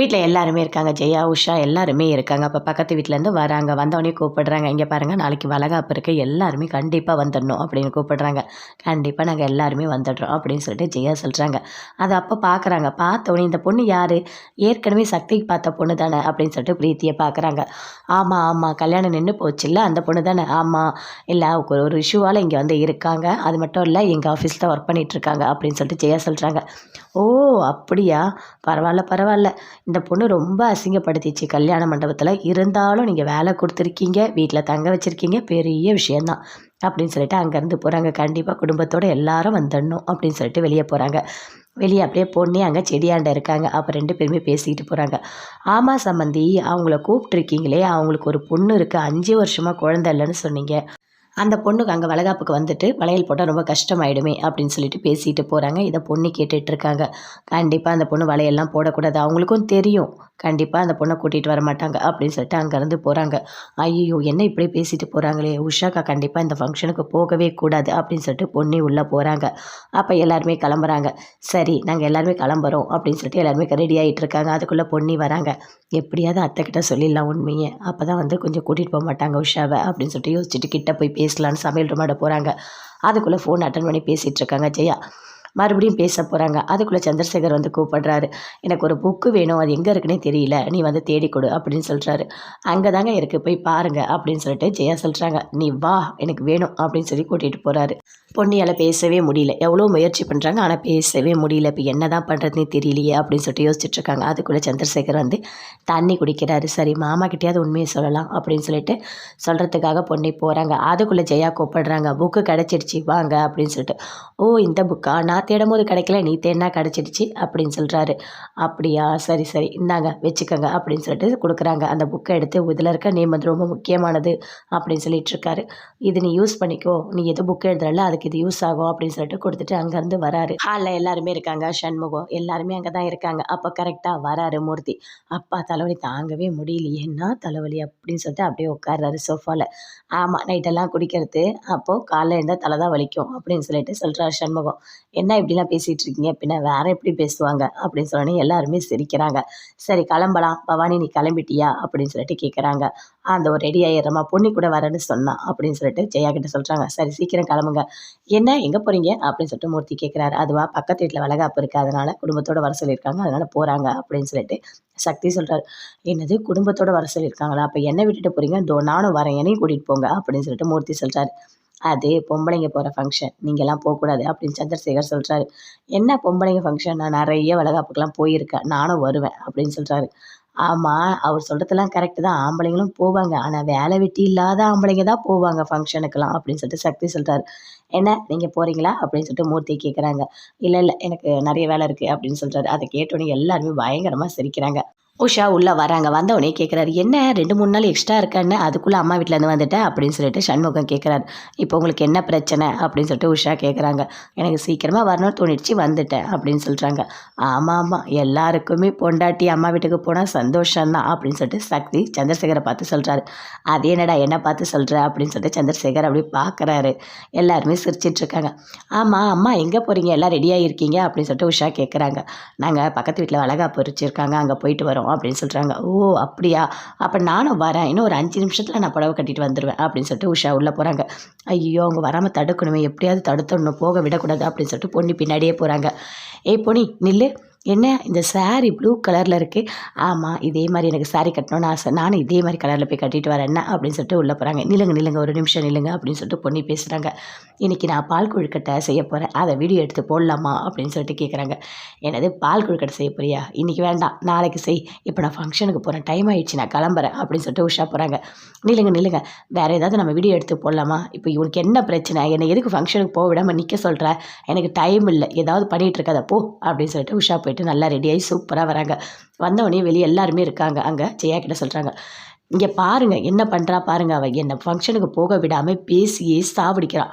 வீட்டில் எல்லாருமே இருக்காங்க. ஜெயா உஷா எல்லாருமே இருக்காங்க. அப்போ பக்கத்து வீட்டிலேருந்து வராங்க. வந்தவொடனே கூப்பிடுறாங்க. இங்கே பாருங்கள் நாளைக்கு வளகாப்பு இருக்குது எல்லாருமே கண்டிப்பாக வந்துடணும் அப்படின்னு கூப்பிடுறாங்க. கண்டிப்பாக நாங்கள் எல்லாருமே வந்துடுறோம் அப்படின்னு சொல்லிட்டு ஜெயா சொல்கிறாங்க அதை அப்போ பார்க்குறாங்க பார்த்தவொடனே இந்த பொண்ணு யார்? ஏற்கனவே சக்திக்கு பார்த்த பொண்ணு தானே அப்படின்னு சொல்லிட்டு பிரீத்தியை பார்க்குறாங்க ஆமாம் ஆமாம் கல்யாணம் நின்று போச்சுல்ல அந்த பொண்ணு தானே. ஆமாம் இல்லை ஒரு ஒரு இஷ்யூவால் இங்கே வந்து இருக்காங்க. அது மட்டும் இல்லை எங்கள் ஆஃபீஸில் ஒர்க் பண்ணிகிட்ருக்காங்க அப்படின்னு சொல்லிட்டு ஜெயா சொல்கிறாங்க ஓ அப்படியா? பரவாயில்ல பரவாயில்ல. இந்த பொண்ணு ரொம்ப அசிங்கப்படுத்திச்சு. கல்யாண மண்டபத்தில் இருந்தாலும் நீங்கள் வேலை கொடுத்துருக்கீங்க வீட்டில் தங்க வச்சுருக்கீங்க பெரிய விஷயந்தான் அப்படின்னு சொல்லிட்டு அங்கேருந்து போகிறாங்க கண்டிப்பாக குடும்பத்தோடு எல்லாரும் வந்துடணும் அப்படின்னு சொல்லிட்டு வெளியே போகிறாங்க வெளியே அப்படியே பொண்ணே அங்கே செடியாண்ட இருக்காங்க. அப்போ ரெண்டு பேருமே பேசிக்கிட்டு போகிறாங்க ஆமாம் சம்மந்தி அவங்கள கூப்பிட்ருக்கீங்களே அவங்களுக்கு ஒரு பொண்ணு இருக்குது அஞ்சு வருஷமாக குழந்தை இல்லைன்னு சொன்னீங்க. அந்த பொண்ணுக்கு அங்கே வளகாப்புக்கு வந்துட்டு வளையல் போட்டால் ரொம்ப கஷ்டமாயிடுமே அப்படின்னு சொல்லிட்டு பேசிட்டு போகிறாங்க இதை பொண்ணு கேட்டுட்டு இருக்காங்க கண்டிப்பாக அந்த பொண்ணு வளையல்லாம் போடக்கூடாது. அவங்களுக்கும் தெரியும். கண்டிப்பாக அந்த பொண்ணை கூட்டிகிட்டு வர மாட்டாங்க அப்படின்னு சொல்லிட்டு அங்கேருந்து போகிறாங்க ஐயோ என்ன இப்படி பேசிட்டு போகிறாங்களே உஷாக்கா கண்டிப்பாக இந்த ஃபங்க்ஷனுக்கு போகவே கூடாது அப்படின்னு சொல்லிட்டு பொண்ணி உள்ளே போகிறாங்க அப்போ எல்லாருமே கிளம்புறாங்க. சரி நாங்கள் எல்லாருமே கிளம்புறோம் அப்படின்னு சொல்லிட்டு எல்லாருமே ரெடி ஆகிட்டு இருக்காங்க அதுக்குள்ளே பொண்ணி வராங்க. எப்படியாவது அத்தைக்கிட்ட சொல்லிடலாம் உண்மையை. அப்போ தான் வந்து கொஞ்சம் கூட்டிகிட்டு போக மாட்டாங்க உஷாவை அப்படின்னு சொல்லிட்டு யோசிச்சுட்டு கிட்ட போய் பேசலான்னு சமையல் ரூமாட போகிறாங்க அதுக்குள்ளே ஃபோன் அட்டன் பண்ணி பேசிகிட்டு இருக்காங்க ஜெயா. மறுபடியும் பேச போகிறாங்க அதுக்குள்ளே சந்திரசேகர் வந்து கூப்பிடுறாரு. எனக்கு ஒரு புக்கு வேணும். அது எங்கே இருக்குன்னே தெரியல. நீ வந்து தேடிக்கொடு அப்படின்னு சொல்கிறாரு அங்கே தாங்க இருக்குது போய் பாருங்க அப்படின்னு சொல்லிட்டு ஜெயா சொல்கிறாங்க நீ வா. எனக்கு வேணும் அப்படின்னு சொல்லி கூட்டிகிட்டு போகிறாரு பொன்னியால் பேசவே முடியல. எவ்வளோ முயற்சி பண்ணுறாங்க ஆனால் பேசவே முடியல. இப்போ என்ன தான் பண்ணுறதுனே தெரியலையே அப்படின்னு சொல்லிட்டு யோசிச்சுட்ருக்காங்க அதுக்குள்ளே சந்திரசேகர் வந்து தண்ணி குடிக்கிறாரு. சரி மாமா கிட்டேயாவது உண்மையை சொல்லலாம் அப்படின்னு சொல்லிட்டு சொல்கிறதுக்காக பொண்ணி போகிறாங்க அதுக்குள்ளே ஜெயா கூப்பிடுறாங்க. புக்கு கிடச்சிடுச்சு. வாங்க அப்படின்னு சொல்லிட்டு. ஓ இந்த புக்கா நான் தேடும் போது கிடைக்கல நீ தேடினா கிடச்சிடுச்சு அப்படின்னு சொல்கிறாரு அப்படியா? சரி சரி. இந்தாங்க வச்சுக்கோங்க அப்படின்னு சொல்லிட்டு கொடுக்குறாங்க. அந்த புக்கை எடுத்து இதில் இருக்க நேம் வந்து ரொம்ப முக்கியமானது அப்படின்னு சொல்லிட்டு இருக்காரு. இது நீ யூஸ் பண்ணிக்கோ. நீ எது புக் எழுதுறல அதுக்கு இது யூஸ் ஆகும் அப்படின்னு சொல்லிட்டு கொடுத்துட்டு அங்கேருந்து வராரு. ஹாலில் எல்லாருமே இருக்காங்க. சண்முகம் எல்லாருமே அங்கே தான் இருக்காங்க. அப்போ கரெக்டாக வராரு மூர்த்தி. அப்பா தலைவலி தாங்கவே முடியலையே. என்ன தலைவலி அப்படின்னு சொல்லிட்டு அப்படியே உட்கார்றாரு சோஃபாவில் ஆமாம் நைட்டெல்லாம் குடிக்கிறது அப்போது காலைல இருந்தால் தலை தான் வலிக்கும் அப்படின்னு சொல்லிட்டு சொல்கிறார் சண்முகம். என்ன என்ன இப்படிலாம் பேசிகிட்டு இருக்கீங்க பின்ன வேற எப்படி பேசுவாங்க? அப்படின்னு சொன்னோன்னே எல்லாருமே சிரிக்கிறாங்க. சரி கிளம்பலாம். பவானி நீ கிளம்பிட்டியா? அப்படின்னு சொல்லிட்டு கேட்குறாங்க அந்த ஒரு ரெடி ஆயிடுறமா பொண்ணு கூட வரேன்னு சொன்னான் அப்படின்னு சொல்லிட்டு ஜெயா கிட்ட சொல்கிறாங்க சரி சீக்கிரம் கிளம்புங்க. என்ன? எங்கே போகிறீங்க அப்படின்னு சொல்லிட்டு மூர்த்தி கேட்குறாரு அதுவா? பக்கத்து வீட்டில் வளகாப்பு இருக்குது அதனால் குடும்பத்தோடு வர சொல்லியிருக்காங்க. அதனால் போகிறாங்க அப்படின்னு சொல்லிட்டு சக்தி சொல்கிறார் என்னது? குடும்பத்தோடு வர சொல்லியிருக்காங்களா? அப்போ என்ன விட்டுட்டு போகிறீங்க தோ நானும் வரேன். என்னையும் கூட்டிகிட்டு போங்க அப்படின்னு சொல்லிட்டு மூர்த்தி சொல்கிறாரு அது பொம்பளைங்க போகிற ஃபங்க்ஷன் நீங்கள்லாம் போகக்கூடாது அப்படின்னு சந்திரசேகர் சொல்கிறாரு என்ன பொம்பளைங்க ஃபங்க்ஷன் நான் நிறைய வளகாப்புக்கெலாம் போயிருக்கேன். நானும் வருவேன் அப்படின்னு சொல்கிறாரு ஆமாம் அவர் சொல்கிறதெல்லாம் கரெக்டு தான். ஆம்பளைங்களும் போவாங்க. ஆனால் வேலை வெட்டி இல்லாத ஆம்பளைங்க தான் போவாங்க ஃபங்க்ஷனுக்கெல்லாம் அப்படின்னு சொல்லிட்டு சக்தி சொல்கிறாரு என்ன நீங்கள் போகிறீங்களா அப்படின்னு சொல்லிட்டு மூர்த்தி கேட்குறாங்க இல்லை இல்லை எனக்கு நிறைய வேலை இருக்குது அப்படின்னு சொல்கிறாரு அதை கேட்டோன்னே எல்லாருமே பயங்கரமாக சிரிக்கிறாங்க. உஷா உள்ளே வராங்க. வந்தவொடனே கேட்குறாரு என்ன ரெண்டு மூணு நாள் எக்ஸ்ட்ரா இருக்கான்னு? அதுக்குள்ளே அம்மா வீட்டிலேருந்து வந்துட்டேன் அப்படின்னு சொல்லிட்டு சண்முகம் கேட்குறாரு இப்போ உங்களுக்கு என்ன பிரச்சனை? அப்படின்னு சொல்லிட்டு உஷா கேட்குறாங்க எனக்கு சீக்கிரமாக வரணும்னு தோணிடுச்சு வந்துட்டேன். அப்படின்னு சொல்கிறாங்க ஆமாம் ஆமாம் எல்லாருக்குமே பொண்டாட்டி அம்மா வீட்டுக்கு போனால் சந்தோஷம்தான். அப்படின்னு சொல்லிட்டு சக்தி சந்திரசேகரை பார்த்து சொல்கிறாரு அது என்னடா என்ன பார்த்து சொல்கிற அப்படின்னு சொல்லிட்டு சந்திரசேகர் அப்படி பார்க்குறாரு எல்லாருமே சிரிச்சிட்ருக்காங்க ஆமாம் அம்மா எங்கே போகிறீங்க எல்லாம் ரெடியாக இருக்கீங்க அப்படின்னு சொல்லிட்டு உஷா கேட்குறாங்க நாங்கள் பக்கத்து வீட்டில் அழகாக பொறிச்சிருக்காங்க அங்கே போயிட்டு வரோம். அப்படின்னு சொல்கிறாங்க ஓ அப்படியா? அப்போ நானும் வரேன். இன்னும் ஒரு அஞ்சு நிமிஷத்தில் நான் புடவை கட்டிட்டு வந்துடுவேன் அப்படின்னு சொல்லிட்டு உஷா உள்ளே போகிறாங்க ஐயோ அவங்க வராமல் தடுக்கணுமே. எப்படியாவது தடுத்தணும் போக விடக்கூடாது அப்படின்னு சொல்லிட்டு பொண்ணு பின்னாடியே போகிறாங்க ஏய் பொனி நில்லு. என்ன? இந்த சாரீ ப்ளூ கலரில் இருக்குது ஆமாம் இதே மாதிரி எனக்கு சாரீ கட்டணும்னு ஆசை. நானும் இதே மாதிரி கலரில் போய் கட்டிட்டு வரேன். அப்படின்னு சொல்லிட்டு உள்ளே போகிறாங்க நில்லுங்க நில்லுங்க. ஒரு நிமிஷம் நில்லுங்க. அப்படின்னு சொல்லிட்டு பொண்ணி பேசுகிறாங்க இன்றைக்கி நான் பால் கொழுக்கட்டை செய்ய போகிறேன் அதை வீடியோ எடுத்து போடலாமா அப்படின்னு சொல்லிட்டு கேட்குறாங்க என்னது பால் கொழுக்கட்டை செய்ய போறியா? இன்றைக்கி வேண்டாம். நாளைக்கு செய். இப்போ நான் ஃபங்க்ஷனுக்கு போகிறேன் டைம் ஆகிடுச்சு நான் கிளம்புறேன் அப்படின்னு சொல்லிட்டு உஷா போகிறாங்க நில்லுங்க நில்லுங்க. வேறு ஏதாவது நம்ம வீடியோ எடுத்து போடலாமா? இப்போ இவனுக்கு என்ன பிரச்சனை? என்னை எதுக்கு ஃபங்க்ஷனுக்கு போக விடாமல் நிற்க சொல்கிற எனக்கு டைம் இல்லை. ஏதாவது பண்ணிகிட்டு இருக்காத. போ அப்படின்னு சொல்லிட்டு உஷா போயிட்டு நல்லா ரெடியாகி சூப்பராக வராங்க. வந்தவொடனே வெளியே எல்லாருமே இருக்காங்க. அங்கே ஜெயா கிட்ட சொல்கிறாங்க இங்கே பாருங்க. என்ன பண்ணுறா பாருங்க அவள் என்னை ஃபங்க்ஷனுக்கு போக விடாமல் பேசியே சாவடிக்கிறான்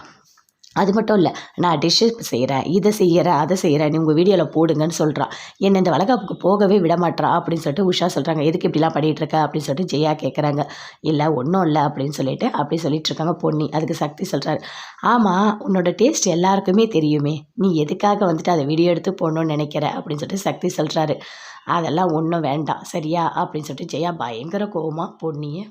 அது மட்டும் இல்லை நான் டிஷ்ஷு செய்கிறேன் இதை செய்கிறேன் அதை செய்கிறேன் நீ உங்கள் வீடியோவில் போடுங்கன்னு சொல்கிறான் என்னை இந்த வளகாப்புக்கு போகவே விட மாட்றா அப்படின்னு சொல்லிட்டு உஷா சொல்கிறாங்க எதுக்கு இப்படிலாம் பண்ணிகிட்டு இருக்க அப்படின்னு சொல்லிட்டு ஜெயா கேட்குறாங்க இல்லை ஒன்றும் இல்லை அப்படின்னு சொல்லிட்டு அப்படி சொல்லிட்டு இருக்காங்க பொன்னி. அதுக்கு சக்தி சொல்கிறாரு ஆமாம் உன்னோட டேஸ்ட் எல்லாருக்குமே தெரியுமே. நீ எதுக்காக வந்துட்டு அதை வீடியோ எடுத்து போடணும்னு நினைக்கிற அப்படின்னு சொல்லிட்டு சக்தி சொல்கிறாரு அதெல்லாம் ஒன்றும் வேண்டாம். சரியா? அப்படின்னு சொல்லிட்டு ஜெயா பயங்கர கோவமாக பொன்னியை